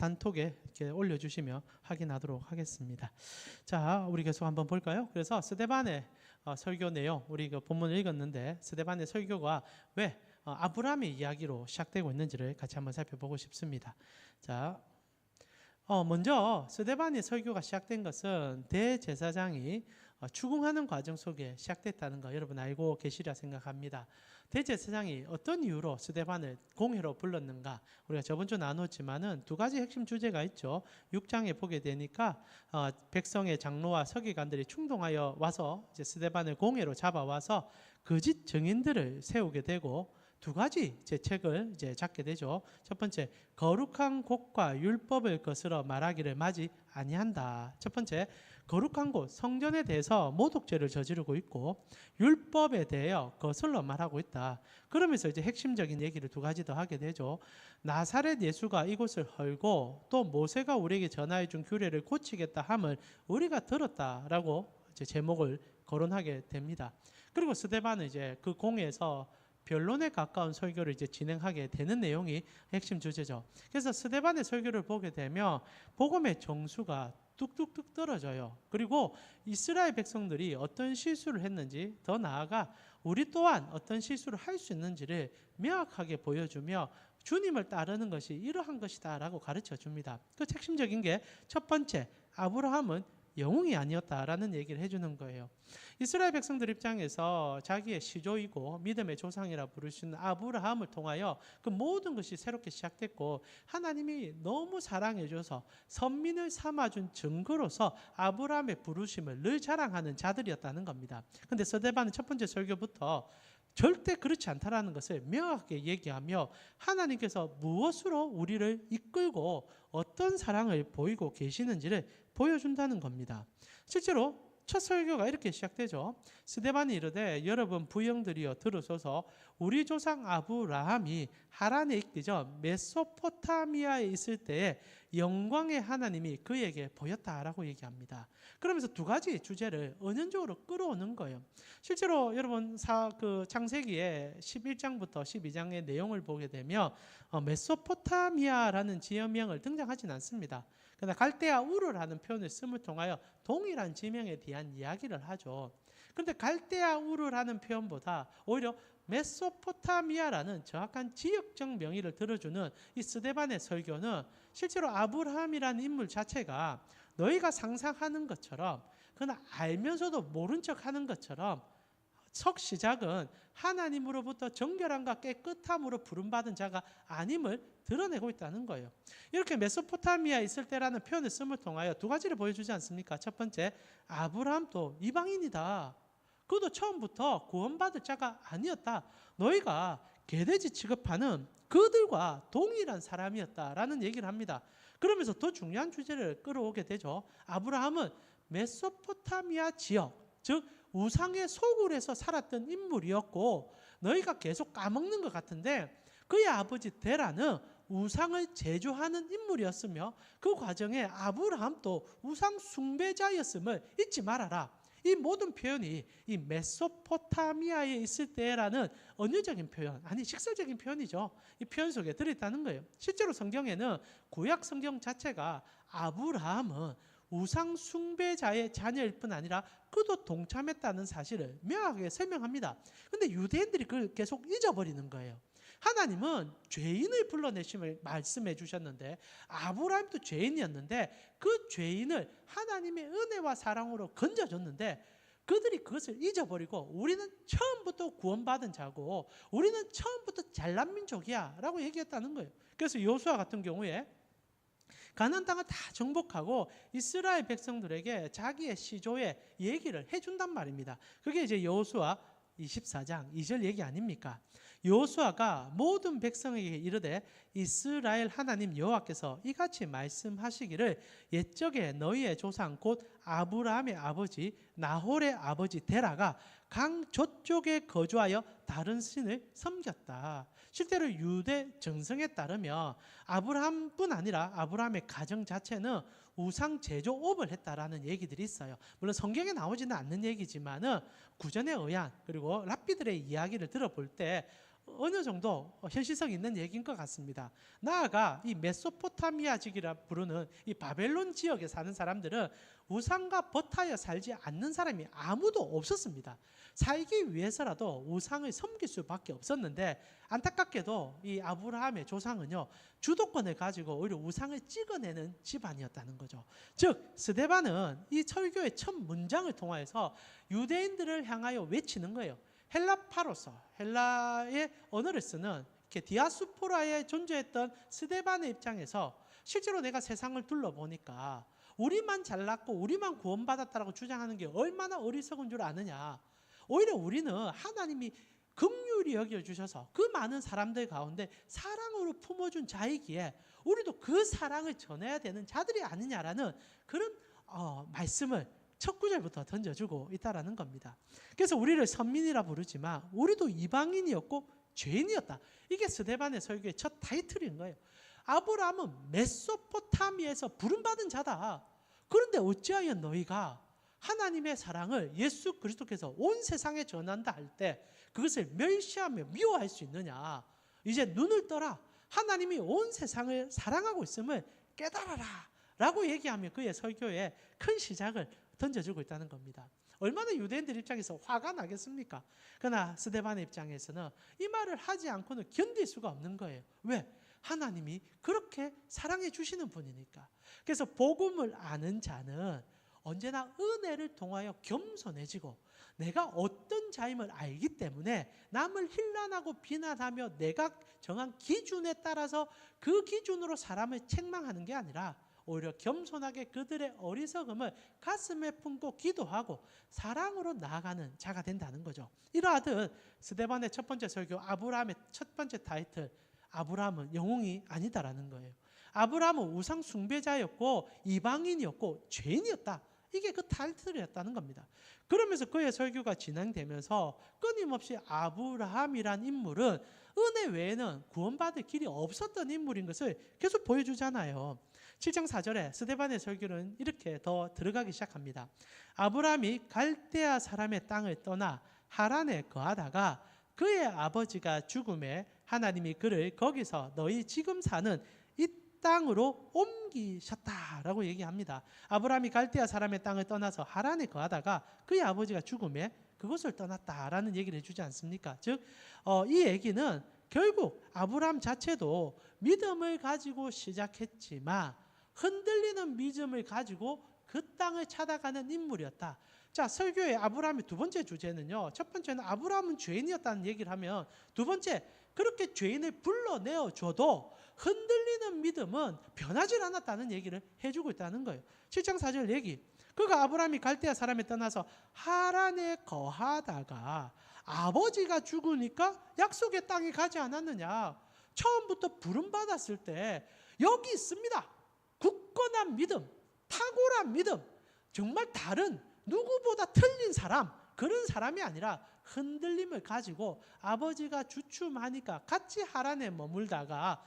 단톡에 이렇게 올려주시면 확인하도록 하겠습니다. 자, 우리 계속 한번 볼까요? 그래서 스데반의 어, 설교 내용 우리 그 본문을 읽었는데 스데반의 설교가 왜 어, 아브라함의 이야기로 시작되고 있는지를 같이 한번 살펴보고 싶습니다. 자, 어, 먼저 스데반의 설교가 시작된 것은 대제사장이 어, 추궁하는 과정 속에 시작됐다는 거 여러분 알고 계시리라 생각합니다. 대제사장이 어떤 이유로 스데반을 공회로 불렀는가? 우리가 저번 주 나눴지만은 두 가지 핵심 주제가 있죠. 6장에 보게 되니까 어, 백성의 장로와 서기관들이 충동하여 와서 이제 스데반을 공회로 잡아와서 거짓 증인들을 세우게 되고 두 가지 제 책을 이제 잡게 되죠. 첫 번째, 거룩한 곳과 율법을 거스러 말하기를 맞이 아니한다. 첫 번째, 거룩한 곳 성전에 대해서 모독죄를 저지르고 있고 율법에 대하여 거슬러 말하고 있다. 그러면서 이제 핵심적인 얘기를 두 가지 더 하게 되죠. 나사렛 예수가 이곳을 헐고 또 모세가 우리에게 전하여 준 규례를 고치겠다 함을 우리가 들었다라고 제목을 거론하게 됩니다. 그리고 스데반은 이제 그 공에서 변론에 가까운 설교를 이제 진행하게 되는 내용이 핵심 주제죠. 그래서 스데반의 설교를 보게 되면 복음의 정수가 뚝뚝뚝 떨어져요. 그리고 이스라엘 백성들이 어떤 실수를 했는지 더 나아가 우리 또한 어떤 실수를 할 수 있는지를 명확하게 보여주며 주님을 따르는 것이 이러한 것이다라고 가르쳐 줍니다. 그 핵심적인 게 첫 번째 아브라함은 영웅이 아니었다라는 얘기를 해주는 거예요. 이스라엘 백성들 입장에서 자기의 시조이고 믿음의 조상이라 있는 아브라함을 통하여 그 모든 것이 새롭게 시작됐고 하나님이 너무 사랑해줘서 선민을 삼아준 증거로서 아브라함의 부르심을 늘 자랑하는 자들이었다는 겁니다. 근데 서대반은 첫 번째 설교부터 절대 그렇지 않다라는 것을 명확하게 얘기하며 하나님께서 무엇으로 우리를 이끌고 어떤 사랑을 보이고 계시는지를 보여준다는 겁니다. 실제로 첫 설교가 이렇게 시작되죠. 스데반이 이르되 여러분 부영들이여 들으소서 우리 조상 아브라함이 하란에 있기 전 메소포타미아에 있을 때에 영광의 하나님이 그에게 보였다라고 얘기합니다. 그러면서 두 가지 주제를 은연적으로 끌어오는 거예요. 실제로 여러분 사, 그 창세기에 11장부터 12장의 내용을 보게 되면 어, 메소포타미아라는 지명을 등장하진 않습니다. 그러나 갈대아 우르라는 표현을 씀을 통하여 동일한 지명에 대한 이야기를 하죠. 그런데 갈대아 우르라는 표현보다 오히려 메소포타미아라는 정확한 지역적 명의를 들어주는 이 스데반의 설교는 실제로 아브라함이라는 인물 자체가 너희가 상상하는 것처럼 그러나 알면서도 모른 척 하는 것처럼 첫 시작은 하나님으로부터 정결함과 깨끗함으로 부름받은 자가 아님을 드러내고 있다는 거예요. 이렇게 메소포타미아에 있을 때라는 표현을 씀을 통하여 두 가지를 보여주지 않습니까? 첫 번째, 아브라함도 이방인이다. 그도 처음부터 구원받을 자가 아니었다. 너희가 개돼지 취급하는 그들과 동일한 사람이었다라는 얘기를 합니다. 그러면서 더 중요한 주제를 끌어오게 되죠. 아브라함은 메소포타미아 지역, 즉 우상의 소굴에서 살았던 인물이었고 너희가 계속 까먹는 것 같은데 그의 아버지 데라는 우상을 제조하는 인물이었으며 그 과정에 아브라함도 우상 숭배자였음을 잊지 말아라. 이 모든 표현이 이 메소포타미아에 있을 때라는 언어적인 표현, 아니 식설적인 표현이죠. 이 표현 속에 들어있다는 거예요. 실제로 성경에는 구약 성경 자체가 아브라함은 우상 숭배자의 자녀일 뿐 아니라 그도 동참했다는 사실을 명확하게 설명합니다. 근데 유대인들이 그걸 계속 잊어버리는 거예요. 하나님은 죄인을 불러내심을 말씀해 주셨는데 아브라함도 죄인이었는데 그 죄인을 하나님의 은혜와 사랑으로 건져줬는데 그들이 그것을 잊어버리고 우리는 처음부터 구원받은 자고 우리는 처음부터 잘난 민족이야 라고 얘기했다는 거예요. 그래서 요수아 같은 경우에 가나안 땅을 다 정복하고 이스라엘 백성들에게 자기의 시조의 얘기를 해준단 말입니다. 그게 이제 여호수아 24장 2절 얘기 아닙니까? 여호수아가 모든 백성에게 이르되 이스라엘 하나님 여호와께서 이같이 말씀하시기를 옛적에 너희의 조상 곧 아브라함의 아버지 나홀의 아버지 데라가 강 저쪽에 거주하여 다른 신을 섬겼다. 실제로 유대 정성에 따르면 아브라함뿐 아니라 아브라함의 가정 자체는 우상 제조업을 했다라는 얘기들이 있어요. 물론 성경에 나오지는 않는 얘기지만은 구전에 의한 그리고 랍비들의 이야기를 들어볼 때 어느 정도 현실성 있는 얘기인 것 같습니다. 나아가 이 메소포타미아 지기라 부르는 이 바벨론 지역에 사는 사람들은 우상과 버타여 살지 않는 사람이 아무도 없었습니다. 살기 위해서라도 우상을 섬길 수밖에 없었는데 안타깝게도 이 아브라함의 조상은요 주도권을 가지고 오히려 우상을 찍어내는 집안이었다는 거죠. 즉 스데반은 이 설교의 첫 문장을 통하여서 유대인들을 향하여 외치는 거예요. 헬라파로서 헬라의 언어를 쓰는 이렇게 디아스포라에 존재했던 스데반의 입장에서 실제로 내가 세상을 둘러보니까 우리만 잘났고 우리만 구원받았다라고 주장하는 게 얼마나 어리석은 줄 아느냐. 오히려 우리는 하나님이 긍휼히 여겨 주셔서 그 많은 사람들 가운데 사랑으로 품어준 자이기에 우리도 그 사랑을 전해야 되는 자들이 아니냐라는 그런 어, 말씀을 첫 구절부터 던져주고 있다라는 겁니다. 그래서 우리를 선민이라 부르지만 우리도 이방인이었고 죄인이었다. 이게 스데반의 설교의 첫 타이틀인 거예요. 아브라함은 메소포타미에서 부름받은 자다. 그런데 어찌하여 너희가 하나님의 사랑을 예수 그리스도께서 온 세상에 전한다 할 때 그것을 멸시하며 미워할 수 있느냐? 이제 눈을 떠라. 하나님이 온 세상을 사랑하고 있음을 깨달아라. 라고 얘기하며 그의 설교에 큰 시작을 던져주고 있다는 겁니다. 얼마나 유대인들 입장에서 화가 나겠습니까? 그러나 스데반의 입장에서는 이 말을 하지 않고는 견딜 수가 없는 거예요. 왜? 하나님이 그렇게 사랑해 주시는 분이니까. 그래서 복음을 아는 자는 언제나 은혜를 통하여 겸손해지고 내가 어떤 자임을 알기 때문에 남을 힐난하고 비난하며 내가 정한 기준에 따라서 그 기준으로 사람을 책망하는 게 아니라 오히려 겸손하게 그들의 어리석음을 가슴에 품고 기도하고 사랑으로 나아가는 자가 된다는 거죠. 이러하듯 스데반의 첫 번째 설교 아브라함의 첫 번째 타이틀 아브라함은 영웅이 아니다라는 거예요. 아브라함은 우상 숭배자였고 이방인이었고 죄인이었다. 이게 그 타이틀이었다는 겁니다. 그러면서 그의 설교가 진행되면서 끊임없이 아브라함이란 인물은 은혜 외에는 구원받을 길이 없었던 인물인 것을 계속 보여주잖아요. 7장 4절에 스데반의 설교는 이렇게 더 들어가기 시작합니다. 아브라함이 갈대아 사람의 땅을 떠나 하란에 거하다가 그의 아버지가 죽음에 하나님이 그를 거기서 너희 지금 사는 이 땅으로 옮기셨다라고 얘기합니다. 아브라함이 갈대아 사람의 땅을 떠나서 하란에 거하다가 그의 아버지가 죽음에 그것을 떠났다라는 얘기를 해주지 않습니까? 즉, 어, 이 얘기는 결국 아브라함 자체도 믿음을 가지고 시작했지만 흔들리는 믿음을 가지고 그 땅을 찾아가는 인물이었다. 자, 설교의 아브라함의 두 번째 주제는요. 첫 번째는 아브라함은 죄인이었다는 얘기를 하면 두 번째 그렇게 죄인을 불러내어 줘도 흔들리는 믿음은 변하지 않았다는 얘기를 해주고 있다는 거예요. 7장 4절 얘기. 그가 아브라함이 갈대아 사람에 떠나서 하란에 거하다가 아버지가 죽으니까 약속의 땅에 가지 않았느냐. 처음부터 부름 받았을 때 여기 있습니다. 굳건한 믿음, 탁월한 믿음, 정말 다른 누구보다 틀린 사람 그런 사람이 아니라 흔들림을 가지고 아버지가 주춤하니까 같이 하란에 머물다가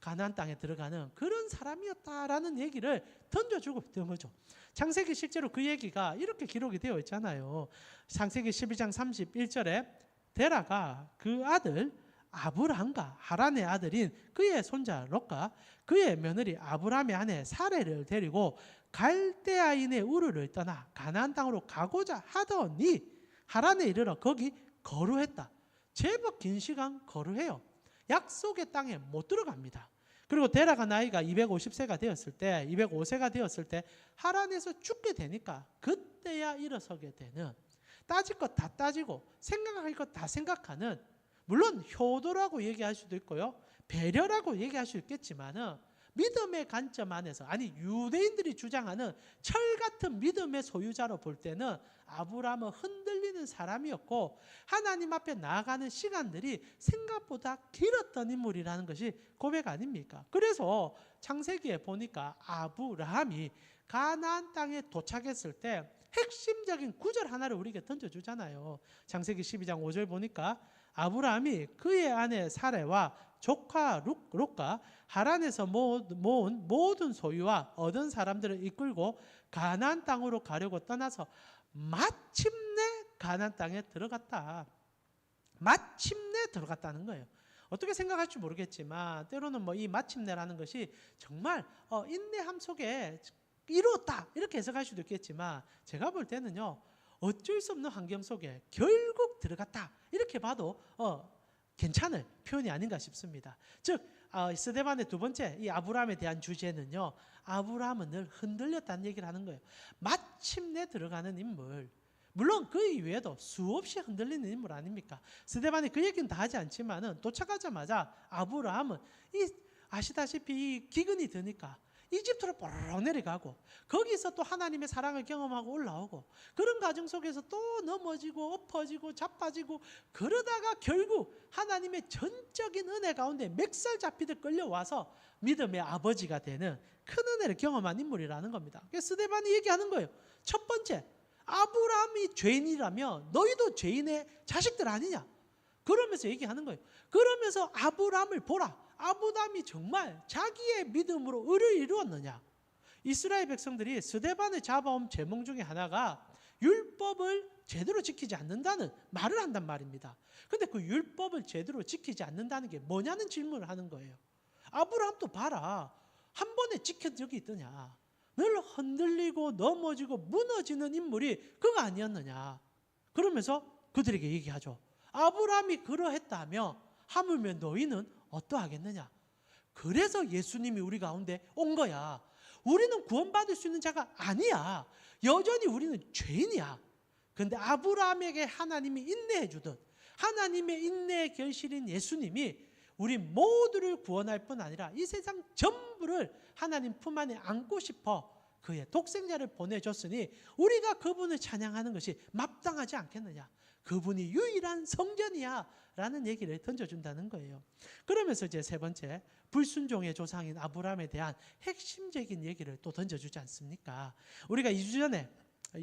가나안 땅에 들어가는 그런 사람이었다라는 얘기를 던져주고 있던 거죠. 창세기 실제로 그 얘기가 이렇게 기록이 되어 있잖아요. 창세기 12장 31절에 데라가 그 아들 아브라함과 하란의 아들인 그의 손자 롯과 그의 며느리 아브라함의 아내 사레를 데리고 갈대아인의 우르를 떠나 가나안 땅으로 가고자 하더니 하란에 이르러 거기 거루했다. 제법 긴 시간 거루해요. 약속의 땅에 못 들어갑니다. 그리고 데라가 나이가 250세가 되었을 때, 205세가 되었을 때 하란에서 죽게 되니까 그때야 일어서게 되는 따질 것 다 따지고 생각할 것 다 생각하는 물론 효도라고 얘기할 수도 있고요. 배려라고 얘기할 수 있겠지만은 믿음의 관점 안에서 아니 유대인들이 주장하는 철 같은 믿음의 소유자로 볼 때는 아브라함은 흔들리는 사람이었고 하나님 앞에 나아가는 시간들이 생각보다 길었던 인물이라는 것이 고백 아닙니까? 그래서 창세기에 보니까 아브라함이 가나안 땅에 도착했을 때 핵심적인 구절 하나를 우리에게 던져주잖아요. 창세기 12장 5절 보니까 아브라함이 그의 아내 사레와 조카 룩, 룩과 하란에서 모은 모든 소유와 얻은 사람들을 이끌고 가나안 땅으로 가려고 떠나서 마침내 가나안 땅에 들어갔다. 마침내 들어갔다는 거예요. 어떻게 생각할지 모르겠지만 때로는 뭐 이 마침내라는 것이 정말 어, 인내함 속에 이루었다 이렇게 해석할 수도 있겠지만 제가 볼 때는요 어쩔 수 없는 환경 속에 결국 들어갔다 이렇게 봐도 어, 괜찮을 표현이 아닌가 싶습니다. 즉 어, 스데반의 두 번째 이 아브라함에 대한 주제는요 아브라함은 늘 흔들렸다는 얘기를 하는 거예요. 마침내 들어가는 인물. 물론 그 이외에도 수없이 흔들리는 인물 아닙니까? 스데반이 그 얘기는 다 하지 않지만은 도착하자마자 아브라함은 이 아시다시피 이 기근이 드니까 이집트로 뽀로로 내려가고 거기서 또 하나님의 사랑을 경험하고 올라오고 그런 과정 속에서 또 넘어지고 엎어지고 자빠지고 그러다가 결국 하나님의 전적인 은혜 가운데 맥살 잡히듯 끌려와서 믿음의 아버지가 되는 큰 은혜를 경험한 인물이라는 겁니다. 스데반이 얘기하는 거예요. 첫 번째, 아브라함이 죄인이라면 너희도 죄인의 자식들 아니냐? 그러면서 얘기하는 거예요. 그러면서 아브라함을 보라. 아브라함이 정말 자기의 믿음으로 의를 이루었느냐? 이스라엘 백성들이 스데반을 잡아온 제목 중에 하나가 율법을 제대로 지키지 않는다는 말을 한단 말입니다. 근데 그 율법을 제대로 지키지 않는다는 게 뭐냐는 질문을 하는 거예요. 아브라함도 봐라. 한 번에 지킨 적이 있더냐? 늘 흔들리고 넘어지고 무너지는 인물이 그가 아니었느냐? 그러면서 그들에게 얘기하죠. 아브라함이 그러했다며 하물며 너희는 어떠하겠느냐? 그래서 예수님이 우리 가운데 온 거야. 우리는 구원받을 수 있는 자가 아니야. 여전히 우리는 죄인이야. 근데 아브라함에게 하나님이 인내해 주듯 하나님의 인내의 결실인 예수님이 우리 모두를 구원할 뿐 아니라 이 세상 전부를 하나님 품 안에 안고 싶어 그의 독생자를 보내줬으니 우리가 그분을 찬양하는 것이 마땅하지 않겠느냐. 그분이 유일한 성전이야. 라는 얘기를 던져준다는 거예요. 그러면서 이제 세 번째, 불순종의 조상인 아브라함에 대한 핵심적인 얘기를 또 던져주지 않습니까? 우리가 2주 전에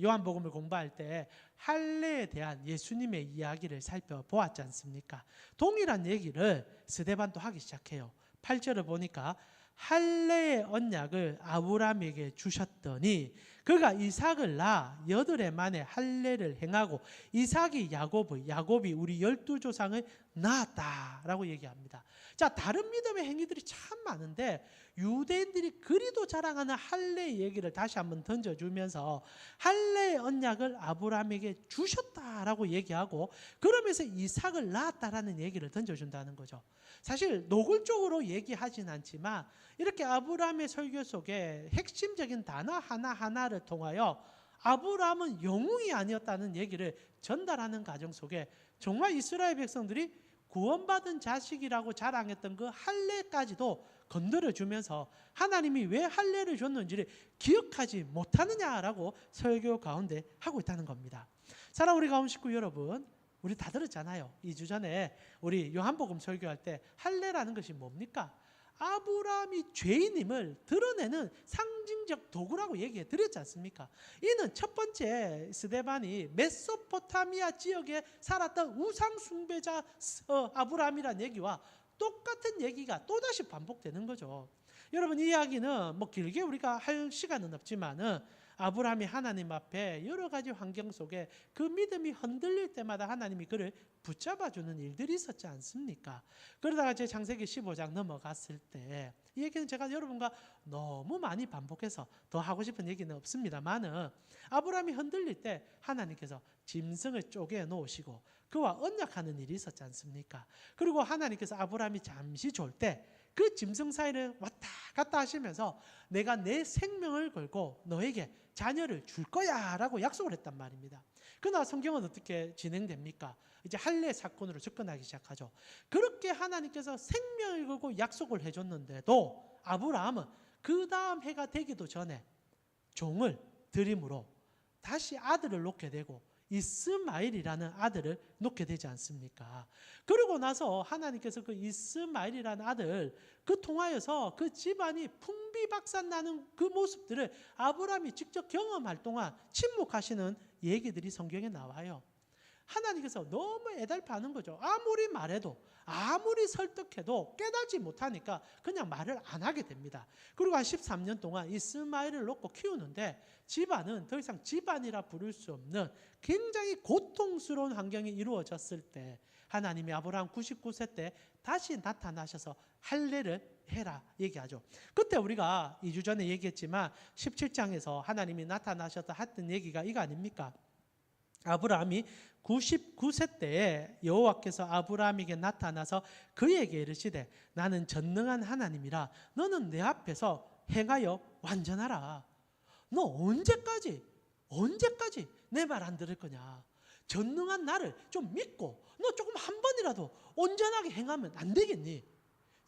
요한복음을 공부할 때 할례에 대한 예수님의 이야기를 살펴보았지 않습니까? 동일한 얘기를 스데반도 하기 시작해요. 8절을 보니까 할례의 언약을 아브라함에게 주셨더니 그가 이삭을 낳아 여덟 해 만에 할례를 행하고 이삭이 야곱의 야곱이 우리 열두 조상을 낳았다라고 얘기합니다. 자 다른 믿음의 행위들이 참 많은데 유대인들이 그리도 자랑하는 할례의 얘기를 다시 한번 던져 주면서 할례의 언약을 아브라함에게 주셨다라고 얘기하고 그러면서 이삭을 낳았다라는 얘기를 던져 준다는 거죠. 사실 노골적으로 얘기하진 않지만 이렇게 아브라함의 설교 속에 핵심적인 단어 하나하나를 통하여 아브라함은 영웅이 아니었다는 얘기를 전달하는 과정 속에 정말 이스라엘 백성들이 구원받은 자식이라고 자랑했던 그 할례까지도 건드려 주면서 하나님이 왜 할례를 줬는지를 기억하지 못하느냐라고 설교 가운데 하고 있다는 겁니다. 사랑 우리 가운 식구 여러분, 우리 다 들었잖아요. 2주 전에 우리 요한복음 설교할 때 할례라는 것이 뭡니까? 아브라함이 죄인임을 드러내는 상징적 도구라고 얘기해 드렸지 않습니까? 이는 첫 번째 스데반이 메소포타미아 지역에 살았던 우상 숭배자 어, 아브라함이라는 얘기와 똑같은 얘기가 또다시 반복되는 거죠. 여러분 이 이야기는 뭐 길게 우리가 할 시간은 없지만은 아브라함이 하나님 앞에 여러 가지 환경 속에 그 믿음이 흔들릴 때마다 하나님이 그를 붙잡아 주는 일들이 있었지 않습니까? 그러다가 제 창세기 15장 넘어갔을 때 이 얘기는 제가 여러분과 너무 많이 반복해서 더 하고 싶은 얘기는 없습니다만은 아브라함이 흔들릴 때 하나님께서 짐승을 쪼개 놓으시고 그와 언약하는 일이 있었지 않습니까? 그리고 하나님께서 아브라함이 잠시 졸때 그 짐승 사이를 왔다 갔다 하시면서 내가 내 생명을 걸고 너에게 자녀를 줄 거야 라고 약속을 했단 말입니다. 그러나 성경은 어떻게 진행됩니까? 이제 할례 사건으로 접근하기 시작하죠. 그렇게 하나님께서 생명을 걸고 약속을 해줬는데도 아브라함은 그 다음 해가 되기도 전에 종을 드림으로 다시 아들을 놓게 되고 이스마일이라는 아들을 놓게 되지 않습니까? 그러고 나서 하나님께서 그 이스마일이라는 아들 그 통하여서 그 집안이 풍비박산 나는 그 모습들을 아브라함이 직접 경험할 동안 침묵하시는 얘기들이 성경에 나와요. 하나님께서 너무 애달파는 거죠. 아무리 말해도 아무리 설득해도 깨닫지 못하니까 그냥 말을 안 하게 됩니다. 그리고 한 13년 동안 이스마엘을 놓고 키우는데 집안은 더 이상 집안이라 부를 수 없는 굉장히 고통스러운 환경이 이루어졌을 때 하나님이 아브라함 99세 때 다시 나타나셔서 할례를 해라 얘기하죠. 그때 우리가 2주 전에 얘기했지만 17장에서 하나님이 나타나셔서 했던 얘기가 이거 아닙니까? 아브라함이 99세 때에 여호와께서 아브라함에게 나타나서 그에게 이르시되 나는 전능한 하나님이라 너는 내 앞에서 행하여 완전하라. 너 언제까지 언제까지 내 말 안 들을 거냐? 전능한 나를 좀 믿고 너 조금 한 번이라도 온전하게 행하면 안 되겠니?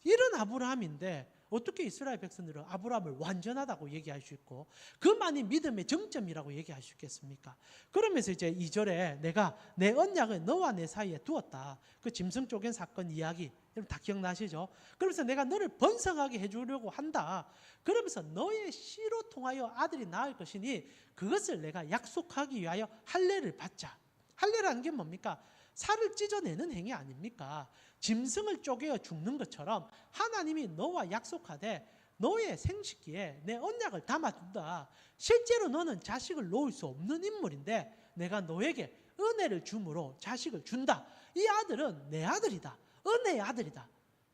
이런 아브라함인데 어떻게 이스라엘 백성들은 아브라함을 완전하다고 얘기할 수 있고 그만이 믿음의 정점이라고 얘기할 수 있겠습니까? 그러면서 이제 2절에 내가 내 언약을 너와 내 사이에 두었다. 그 짐승 쪼갠 사건 이야기 여러분 다 기억나시죠? 그러면서 내가 너를 번성하게 해주려고 한다. 그러면서 너의 씨로 통하여 아들이 낳을 것이니 그것을 내가 약속하기 위하여 할례를 받자. 할례라는 게 뭡니까? 살을 찢어내는 행위 아닙니까? 짐승을 쪼개어 죽는 것처럼 하나님이 너와 약속하되 너의 생식기에 내 언약을 담아둔다. 실제로 너는 자식을 놓을 수 없는 인물인데 내가 너에게 은혜를 주므로 자식을 준다. 이 아들은 내 아들이다. 은혜의 아들이다.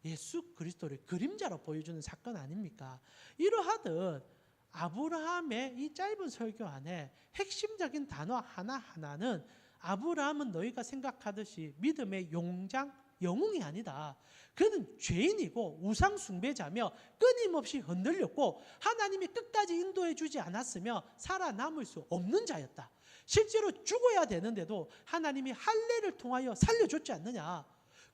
예수 그리스도를 그림자로 보여주는 사건 아닙니까? 이러하듯 아브라함의 이 짧은 설교 안에 핵심적인 단어 하나하나는 아브라함은 너희가 생각하듯이 믿음의 용장, 영웅이 아니다. 그는 죄인이고 우상 숭배자며 끊임없이 흔들렸고 하나님이 끝까지 인도해 주지 않았으며 살아남을 수 없는 자였다. 실제로 죽어야 되는데도 하나님이 할례를 통하여 살려줬지 않느냐.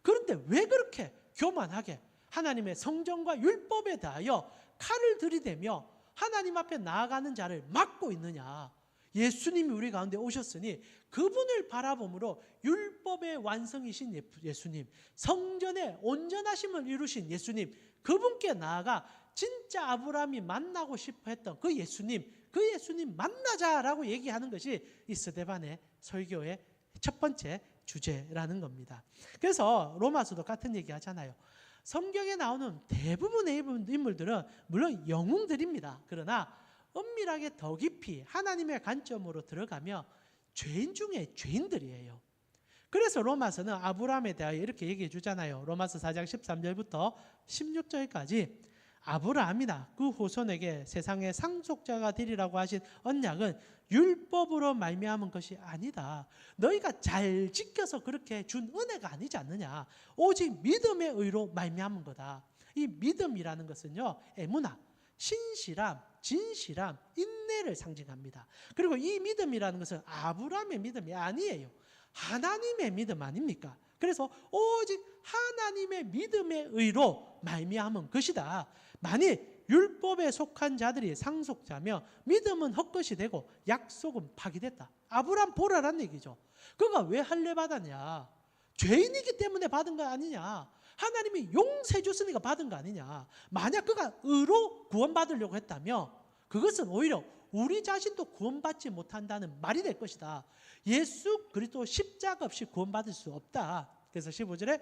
그런데 왜 그렇게 교만하게 하나님의 성전과 율법에 대하여 칼을 들이대며 하나님 앞에 나아가는 자를 막고 있느냐. 예수님이 우리 가운데 오셨으니 그분을 바라봄으로 율법의 완성이신 예- 예수님, 성전의 온전하심을 이루신 예수님, 그분께 나아가 진짜 아브라함이 만나고 싶어 했던 그 예수님, 그 예수님 만나자라고 얘기하는 것이 이 스데반의 설교의 첫 번째 주제라는 겁니다. 그래서 로마서도 같은 얘기 하잖아요. 성경에 나오는 대부분의 인물들은 물론 영웅들입니다. 그러나 은밀하게 더 깊이 하나님의 관점으로 들어가며 죄인 중에 죄인들이에요. 그래서 로마서는 아브라함에 대하여 이렇게 얘기해 주잖아요. 로마서 4장 13절부터 16절까지 아브라함이나 그 후손에게 세상의 상속자가 되리라고 하신 언약은 율법으로 말미암은 것이 아니다. 너희가 잘 지켜서 그렇게 준 은혜가 아니지 않느냐. 오직 믿음의 의로 말미암은 거다. 이 믿음이라는 것은요. 에무나, 신실함, 진실함, 인내를 상징합니다. 그리고 이 믿음이라는 것은 아브라함의 믿음이 아니에요. 하나님의 믿음 아닙니까? 그래서 오직 하나님의 믿음의 의로 말미암은 것이다. 만일 율법에 속한 자들이 상속자며 믿음은 헛것이 되고 약속은 파기됐다. 아브라함 보라란 얘기죠. 그가 왜 할례 받았냐? 죄인이기 때문에 받은 거 아니냐? 하나님이 용서해 줬으니까 받은 거 아니냐? 만약 그가 의로 구원받으려고 했다며 그것은 오히려 우리 자신도 구원받지 못한다는 말이 될 것이다. 예수 그리스도 십자가 없이 구원받을 수 없다. 그래서 15절에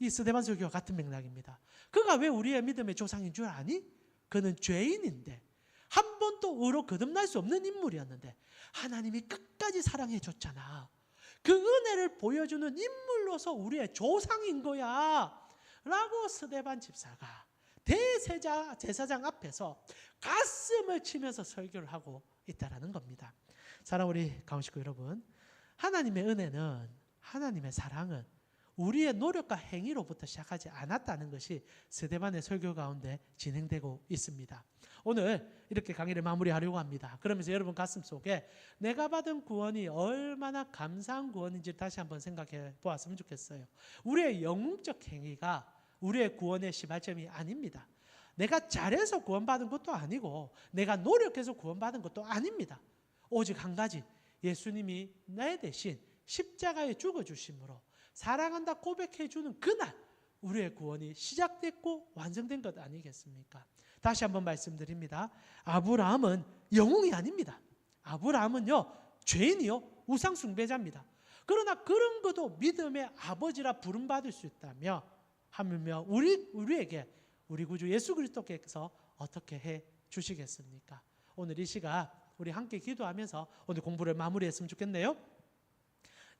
이 스데반 설교와 같은 맥락입니다. 그가 왜 우리의 믿음의 조상인 줄 아니? 그는 죄인인데 한 번도 의로 거듭날 수 없는 인물이었는데 하나님이 끝까지 사랑해 줬잖아. 그 은혜를 보여주는 인물로서 우리의 조상인 거야. 라고 스데반 집사가 대세자 제사장 앞에서 가슴을 치면서 설교를 하고 있다라는 겁니다. 사랑 우리 가운식구 여러분, 하나님의 은혜는 하나님의 사랑은 우리의 노력과 행위로부터 시작하지 않았다는 것이 스데반의 설교 가운데 진행되고 있습니다. 오늘 이렇게 강의를 마무리하려고 합니다. 그러면서 여러분 가슴 속에 내가 받은 구원이 얼마나 감사한 구원인지 다시 한번 생각해 보았으면 좋겠어요. 우리의 영웅적 행위가 우리의 구원의 시발점이 아닙니다. 내가 잘해서 구원받은 것도 아니고 내가 노력해서 구원받은 것도 아닙니다. 오직 한 가지 예수님이 내 대신 십자가에 죽어 주심으로 사랑한다 고백해 주는 그날 우리의 구원이 시작됐고 완성된 것 아니겠습니까? 다시 한번 말씀드립니다. 아브라함은 영웅이 아닙니다. 아브라함은요 죄인이요 우상 숭배자입니다. 그러나 그런 것도 믿음의 아버지라 부름 받을 수 있다며 하물며 우리 우리에게 우리 구주 예수 그리스도께서 어떻게 해 주시겠습니까? 오늘 이 시간 우리 함께 기도하면서 오늘 공부를 마무리했으면 좋겠네요.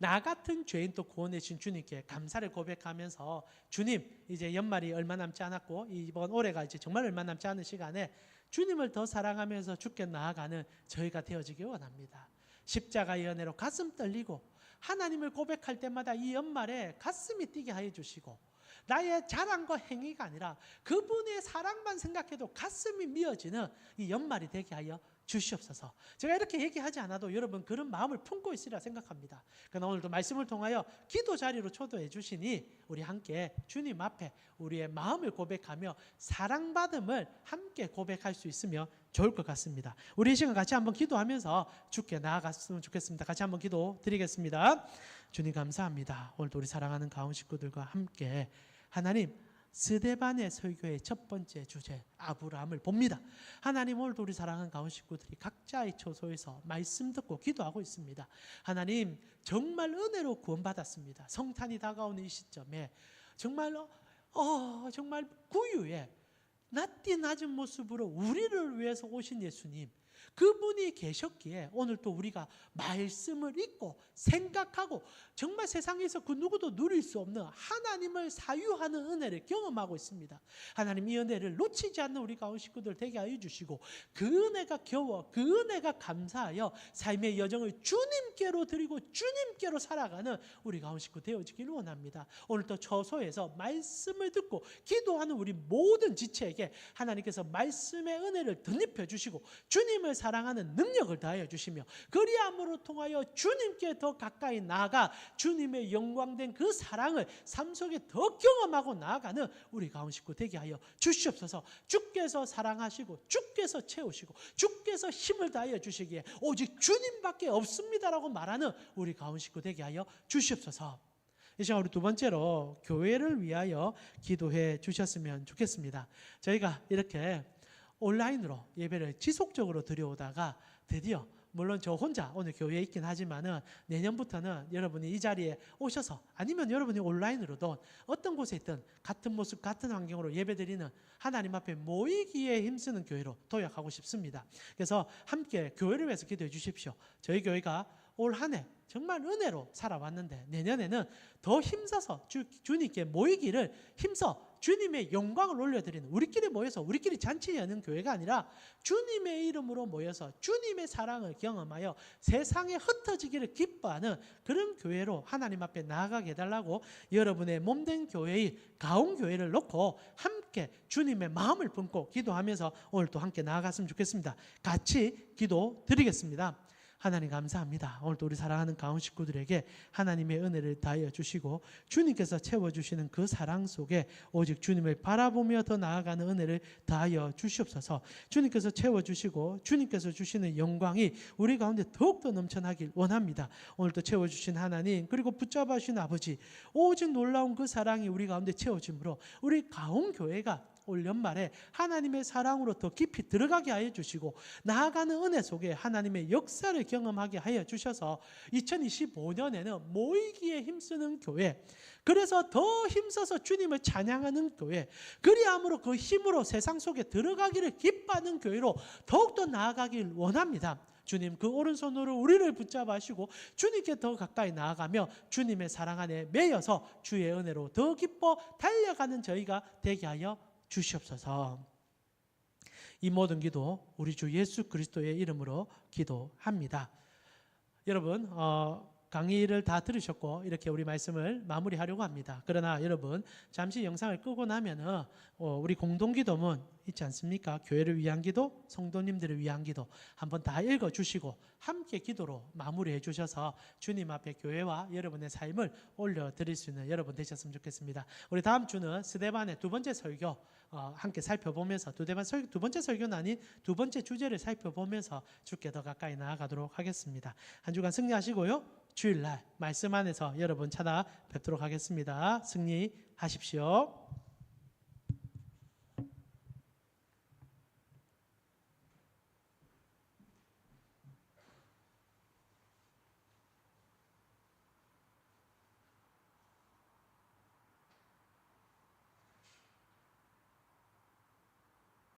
나 같은 죄인 또 구원해 준 주님께 감사를 고백하면서 주님 이제 연말이 얼마 남지 않았고 이번 올해가 이제 정말 얼마 남지 않은 시간에 주님을 더 사랑하면서 주께 나아가는 저희가 되어지기 원합니다. 십자가의 연애로 가슴 떨리고 하나님을 고백할 때마다 이 연말에 가슴이 뛰게 하여 주시고 나의 자랑과 행위가 아니라 그분의 사랑만 생각해도 가슴이 미어지는 이 연말이 되게 하여 주시옵소서. 제가 이렇게 얘기하지 않아도 여러분 그런 마음을 품고 있으리라 생각합니다. 그러나 오늘도 말씀을 통하여 기도 자리로 초대해 주시니 우리 함께 주님 앞에 우리의 마음을 고백하며 사랑받음을 함께 고백할 수 있으면 좋을 것 같습니다. 우리 이 시간 같이 한번 기도하면서 주께 나아갔으면 좋겠습니다. 같이 한번 기도 드리겠습니다. 주님 감사합니다. 오늘도 우리 사랑하는 가운 식구들과 함께 하나님 스데반의 설교의 첫 번째 주제 아브라함을 봅니다. 하나님 오늘도 우리 사랑하는 가운 식구들이 각자의 처소에서 말씀 듣고 기도하고 있습니다. 하나님 정말 은혜로 구원받았습니다. 성탄이 다가오는 이 시점에 정말로 어 정말 구유에 낮디 낮은 모습으로 우리를 위해서 오신 예수님 그분이 계셨기에 오늘 또 우리가 말씀을 읽고 생각하고 정말 세상에서 그 누구도 누릴 수 없는 하나님을 사유하는 은혜를 경험하고 있습니다. 하나님 이 은혜를 놓치지 않는 우리 가운 식구들 되게 하여 주시고 그 은혜가 겨워 그 은혜가 감사하여 삶의 여정을 주님께로 드리고 주님께로 살아가는 우리 가운 식구 되어지기를 원합니다. 오늘 또 처소에서 말씀을 듣고 기도하는 우리 모든 지체에게 하나님께서 말씀의 은혜를 덧입혀 주시고 주님을 사 랑하는 능력을 다하여 주시며 그리함으로 통하여 주님께 더 가까이 나아가 주님의 영광된 그 사랑을 삶 속에 더 경험하고 나아가는 우리 가운 식구 되게 하여 주시옵소서 주께서 사랑하시고 주께서 채우시고 주께서 힘을 다하여 주시기에 오직 주님밖에 없습니다라고 말하는 우리 가운 식구 되게 하여 주시옵소서 이 시간 우리 두 번째로 교회를 위하여 기도해 주셨으면 좋겠습니다. 저희가 이렇게 온라인으로 예배를 지속적으로 드려오다가 드디어 물론 저 혼자 오늘 교회에 있긴 하지만은 내년부터는 여러분이 이 자리에 오셔서 아니면 여러분이 온라인으로도 어떤 곳에 있든 같은 모습 같은 환경으로 예배드리는 하나님 앞에 모이기에 힘쓰는 교회로 도약하고 싶습니다. 그래서 함께 교회를 위해서 기도해 주십시오. 저희 교회가 올 한 해 정말 은혜로 살아왔는데 내년에는 더 힘써서 주, 주님께 모이기를 힘써 주님의 영광을 올려드리는 우리끼리 모여서 우리끼리 잔치 여는 교회가 아니라 주님의 이름으로 모여서 주님의 사랑을 경험하여 세상에 흩어지기를 기뻐하는 그런 교회로 하나님 앞에 나아가게 해달라고 여러분의 몸된 교회의 가온 교회를 놓고 함께 주님의 마음을 품고 기도하면서 오늘 또 함께 나아갔으면 좋겠습니다. 같이 기도 드리겠습니다. 하나님 감사합니다. 오늘도 우리 사랑하는 가운 식구들에게 하나님의 은혜를 다하여 주시고 주님께서 채워 주시는 그 사랑 속에 오직 주님을 바라보며 더 나아가는 은혜를 다하여 주시옵소서. 주님께서 채워 주시고 주님께서 주시는 영광이 우리 가운데 더욱더 넘쳐나길 원합니다. 오늘도 채워 주신 하나님 그리고 붙잡아 주신 아버지 오직 놀라운 그 사랑이 우리 가운데 채워짐으로 우리 가온 교회가 올 연말에 하나님의 사랑으로 더 깊이 들어가게 하여 주시고 나아가는 은혜 속에 하나님의 역사를 경험하게 하여 주셔서 2025년에는 모이기에 힘쓰는 교회 그래서 더 힘써서 주님을 찬양하는 교회 그리함으로 그 힘으로 세상 속에 들어가기를 기뻐하는 교회로 더욱더 나아가길 원합니다. 주님 그 오른손으로 우리를 붙잡아시고 주님께 더 가까이 나아가며 주님의 사랑 안에 매여서 주의 은혜로 더 기뻐 달려가는 저희가 되게 하여 주시옵소서. 이 모든 기도 우리 주 예수 그리스도의 이름으로 기도합니다. 여러분 어, 강의를 다 들으셨고 이렇게 우리 말씀을 마무리하려고 합니다. 그러나 여러분 잠시 영상을 끄고 나면은 어, 우리 공동기도문 있지 않습니까? 교회를 위한 기도, 성도님들을 위한 기도 한번 다 읽어 주시고 함께 기도로 마무리해 주셔서 주님 앞에 교회와 여러분의 삶을 올려 드릴 수 있는 여러분 되셨으면 좋겠습니다. 우리 다음 주는 스데반의 두 번째 설교 어, 함께 살펴보면서 두, 대만 설, 두 번째 설교는 아닌 두 번째 주제를 살펴보면서 주께 더 가까이 나아가도록 하겠습니다. 한 주간 승리하시고요. 주일날 말씀 안에서 여러분 찾아뵙도록 하겠습니다. 승리하십시오.